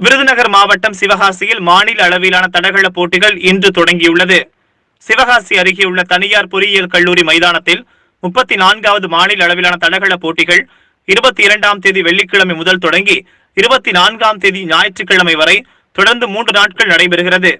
விருதுநகர் மாவட்டம் சிவகாசியில் மாநில அளவிலான தடகள போட்டிகள் இன்று தொடங்கியுள்ளது. சிவகாசி அருகே உள்ள தனியார் பொறியியல் கல்லூரி மைதானத்தில் முப்பத்தி நான்காவது மாநில அளவிலான தடகள போட்டிகள் இருபத்தி இரண்டாம் தேதி வெள்ளிக்கிழமை முதல் தொடங்கி இருபத்தி நான்காம் தேதி ஞாயிற்றுக்கிழமை வரை தொடர்ந்து மூன்று நாட்கள் நடைபெறுகிறது.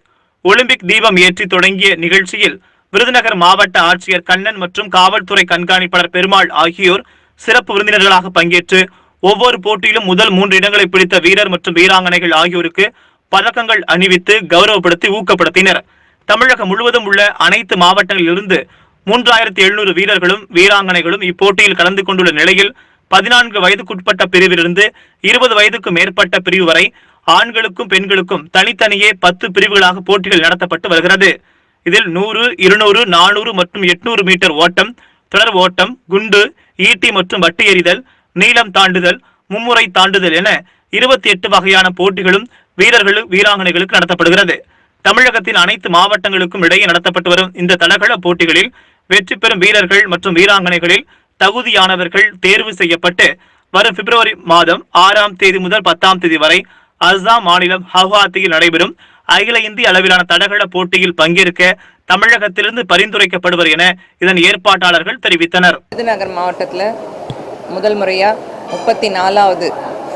ஒலிம்பிக் தீபம் ஏற்றி தொடங்கிய நிகழ்ச்சியில் விருதுநகர் மாவட்ட ஆட்சியர் கண்ணன் மற்றும் காவல்துறை கண்காணிப்பாளர் பெருமாள் ஆகியோர் சிறப்பு விருந்தினர்களாக பங்கேற்று ஒவ்வொரு போட்டியிலும் முதல் மூன்று இடங்களை பிடித்த வீரர் மற்றும் வீராங்கனைகள் ஆகியோருக்கு பதக்கங்கள் அணிவித்து கௌரவப்படுத்தி ஊக்கப்படுத்தினர். தமிழகம் முழுவதும் உள்ள அனைத்து மாவட்டங்களிலிருந்து மூன்றாயிரத்தி எழுநூறு வீரர்களும் வீராங்கனைகளும் இப்போட்டியில் கலந்து கொண்டுள்ள நிலையில் பதினான்கு வயதுக்குட்பட்ட பிரிவிலிருந்து இருபது வயதுக்கு மேற்பட்ட பிரிவு வரை ஆண்களுக்கும் பெண்களுக்கும் தனித்தனியே பத்து பிரிவுகளாக போட்டிகள் நடத்தப்பட்டு வருகிறது. இதில் நூறு இருநூறு நானூறு மற்றும் எட்நூறு மீட்டர் ஓட்டம் தொடர் ஓட்டம் குண்டு ஈட்டி மற்றும் வட்டு எறிதல் நீளம் தாண்டுதல் மும்முறை தாண்டுதல் என இருபத்தி எட்டு வகையான போட்டிகளும் வீரர்களும் வீராங்கனைகளுக்கு நடத்தப்படுகிறது. தமிழகத்தின் அனைத்து மாவட்டங்களுக்கும் இடையே நடத்தப்பட்டு வரும் இந்த தடகள போட்டிகளில் வெற்றி பெறும் வீரர்கள் மற்றும் வீராங்கனைகளில் தகுதியானவர்கள் தேர்வு செய்யப்பட்டு வரும் பிப்ரவரி மாதம் ஆறாம் தேதி முதல் பத்தாம் தேதி வரை அஸ்ஸாம் மாநிலம் ஹவுஹாத்தியில் நடைபெறும் அகில இந்திய அளவிலான தடகள போட்டியில் பங்கேற்க தமிழகத்திலிருந்து பரிந்துரைக்கப்படுவர் என இதன் ஏற்பாட்டாளர்கள் தெரிவித்தனர். விருதுநகர் மாவட்டத்தில் முதல் முறையாக முப்பத்தி நாலாவது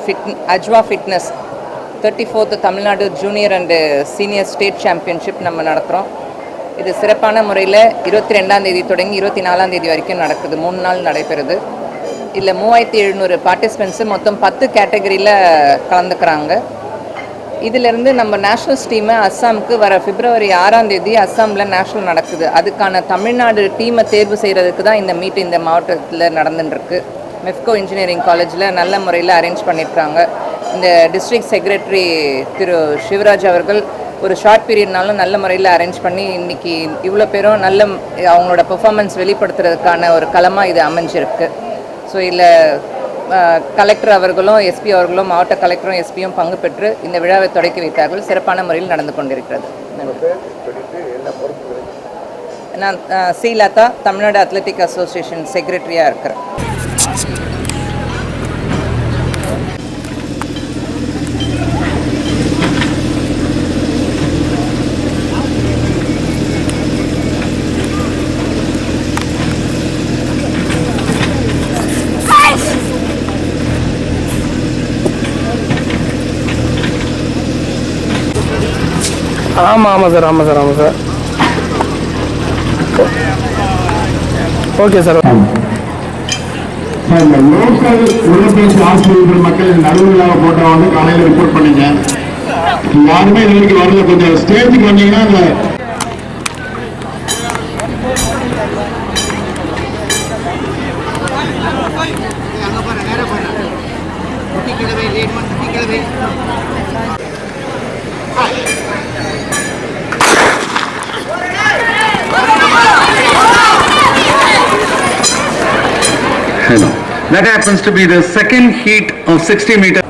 fit Ajwa fitness thirty fourth Tamil Nadu junior and senior state championship நம்ம நடத்துகிறோம் இது சிறப்பான முறையில் இருபத்தி ரெண்டாம் தேதி தொடங்கி இருபத்தி நாலாம் தேதி வரைக்கும் நடக்குது. மூணு நாள் நடைபெறுது. இதில் மூவாயிரத்தி எழுநூறு பார்ட்டிசிபெண்ட்ஸு மொத்தம் பத்து கேட்டகரியில் கலந்துக்கிறாங்க. இதிலிருந்து நம்ம நேஷ்னல்ஸ் டீமை அஸ்ஸாமுக்கு வர பிப்ரவரி ஆறாம் தேதி அஸ்ஸாமில் நேஷ்னல் நடக்குது. அதுக்கான தமிழ்நாடு டீமை தேர்வு செய்கிறதுக்கு தான் இந்த மீட் இந்த மாவட்டத்தில் நடந்துட்டுருக்கு மெஃப்கோ இன்ஜினியரிங் காலேஜில் நல்ல முறையில் அரேஞ்ச் பண்ணியிருக்காங்க இந்த டிஸ்ட்ரிக்ட் செக்ரட்டரி திரு சிவராஜ் அவர்கள் ஒரு ஷார்ட் பீரியட்னாலும் நல்ல முறையில் அரேஞ்ச் பண்ணி இன்றைக்கி இவ்வளோ பேரும் நல்ல அவங்களோட பெர்ஃபார்மன்ஸ் வெளிப்படுத்துறதுக்கான ஒரு களமாக இது அமைஞ்சிருக்கு. ஸோ இதில் கலெக்டர் அவர்களும் எஸ்பி அவர்களும் மாவட்ட கலெக்டரும் எஸ்பியும் பங்கு பெற்று இந்த விழாவை தொடக்கி வைத்தார்கள். சிறப்பான முறையில் நடந்து கொண்டிருக்கிறது. நான் C. Latha Tamil Nadu athletic association செக்ரட்டரியாக இருக்கிறேன். ஆமாம் ஆமாம் சார் ஆமாம் சார் ஆமாம் சார் ஓகே சார் இந்த லோக்கல் ஒலிம்பிக்ஸ் ஆசிரியர்கள் மக்கள் நடுவிழாவை போட்டோ வந்து காலையில் ரிப்போர்ட் பண்ணீங்க. யாருமே இன்னைக்கு வரல. கொஞ்சம் ஸ்டேஜுக்கு வந்தீங்கன்னா அந்த Hello. That happens to be the second heat of 60 meters.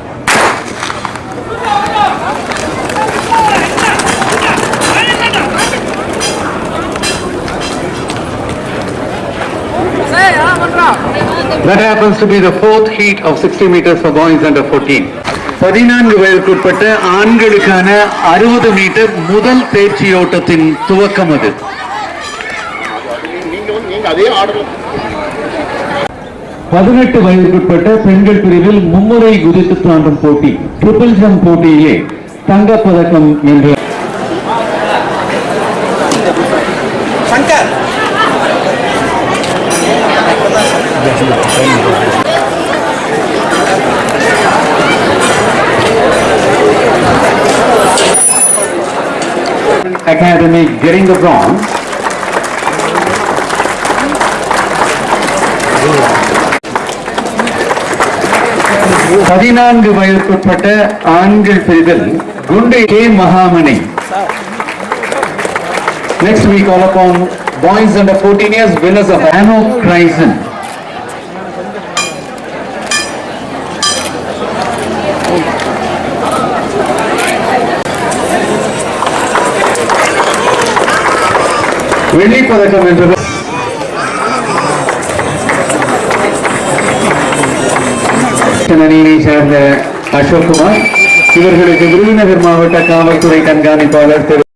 That happens to be the fourth heat of 60 meters for boys under 14. பதினான்கு வயதுக்குட்பட்ட ஆண்களுக்கான அறுபது மீட்டர் முதல் பேச்சியோட்டத்தின் துவக்கம் அது நீங்க வந்து நீங்க அதே ஆர்டர் பதினெட்டு வயதுக்குட்பட்ட பெண்கள் பிரிவில் மும்முறை குதித்து தாண்டும் போட்டி ட்ரிபிள் ஜம்ப் போட்டியிலே தங்கப்பதக்கம் என்ற Academy getting the bronze. பதினான்கு வயதுக்குட்பட்ட ஆண்கள் பிரிவில் குண்டை கே மகாமணி Next we call upon boys under 14 years winners of Anno Chrysler. வெள்ளி பதக்கம் அணியினை சேர்ந்த அசோக் குமார் இவர்களுக்கு விருதுநகர் மாவட்ட காவல்துறை கண்காணிப்பாளர் திரு